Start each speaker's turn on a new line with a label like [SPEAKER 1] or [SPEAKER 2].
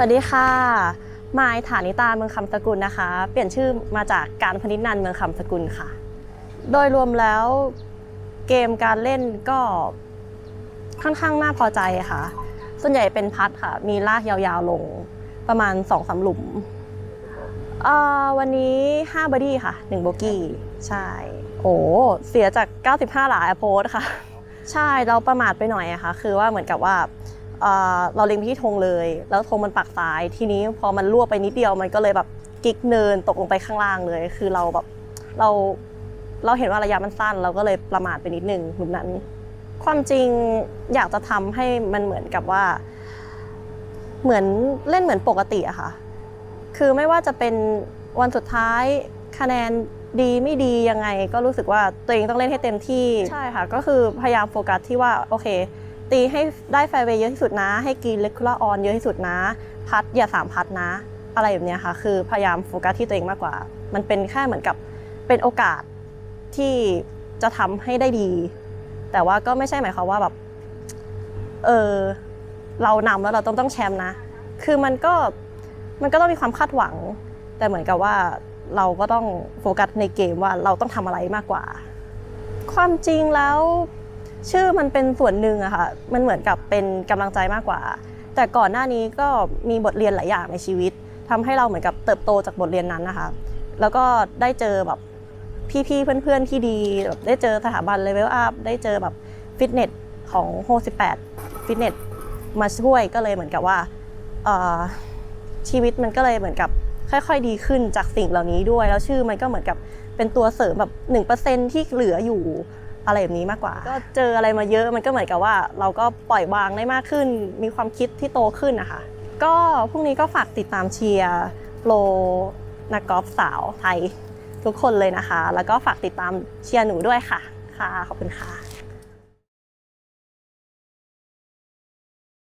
[SPEAKER 1] สวัสดีค่ะมายฐานิตาเมืองคำสกุลนะคะ เปลี่ยนชื่อมาจากการพนิษนันเมืองคำสกุลค่ะ โดยรวมแล้วเกมการเล่นก็ค่อนข้างน่าพอใจค่ะ ส่วนใหญ่เป็นพัดค่ะ มีลากยาวๆลงประมาณ2องสาหลุมอ่อวันนี้5บอดี้ค่ะ1โบกี้ ใช่ โอ้เสียจาก 95 หลาแอโพสค่ะ ใช่เราประมาทไปหน่อยอะค่ะ คือว่าเหมือนกับว่า เอ่อเราเล็งไปที่ธงเลย แล้วธงมันปักซ้าย ทีนี้พอมันรั่วไปนิดเดียวมันก็เลยแบบกิ๊กเนินตกลงไปข้างล่างเลย คือเราแบบเราเราเห็นว่าระยะมันสั้น เราก็เลยประมาทไปนิดนึงหลุมนั้น ความจริงอยากจะทำให้มันเหมือนกับว่า เหมือนเล่นเหมือนปกติอะค่ะ คือไม่ว่าจะเป็นวันสุดท้ายคะแนนดีไม่ดียังไงก็รู้สึกว่าตัวเองต้องเล่นให้เต็มที่ใช่ค่ะ ก็คือพยายามโฟกัสที่ว่าโอเค ตีให้ได้แฟเวย์เยอะที่สุดนะ ให้กรีนเลคูล่าออนเยอะที่สุดนะ พัดอย่าสามพัดนะ อะไรแบบนี้ค่ะ คือพยายามโฟกัสที่ตัวเองมากกว่า มันเป็นแค่เหมือนกับเป็นโอกาสที่จะทำให้ได้ดี แต่ว่าก็ไม่ใช่หมายความว่าแบบ เออเรานำแล้วเราต้องต้องแชมป์นะ คือมันก็มันก็ต้องมีความคาดหวัง แต่เหมือนกับว่าเราก็ต้องโฟกัสในเกมว่าเราต้องทำอะไรมากกว่า ความจริงแล้ว ชื่อมันเป็นส่วนหนึ่งอะค่ะ มันเหมือนกับเป็นกำลังใจมากกว่า แต่ก่อนหน้านี้ก็มีบทเรียนหลายอย่างในชีวิตทำให้เราเหมือนกับเติบโตจากบทเรียนนั้นนะคะ แล้วก็ได้เจอแบบพี่ๆเพื่อนๆที่ดีแบบได้เจอสถาบันเลเวลอัพได้เจอแบบฟิตเนสของโฮ18ฟิตเนสมาช่วยก็เลยเหมือนกับว่าชีวิตมันก็เลยเหมือนกับค่อยๆ ดีขึ้นจากสิ่งเหล่านี้ด้วย แล้วชื่อมันก็เหมือนกับเป็นตัวเสริมแบบ1%ที่เหลืออยู่ อะไรแบบนี้มากกว่า ก็เจออะไรมาเยอะมันก็เหมือนกับว่า เราก็ปล่อยวางได้มากขึ้น มีความคิดที่โตขึ้นนะคะก็พรุ่งนี้ก็ฝากติดตามเชียร์โปรนักกอล์ฟสาวไทยทุกคนเลยนะคะ แล้วก็ฝากติดตามเชียร์หนูด้วยค่ะ ค่ะ ขอบคุณค่ะ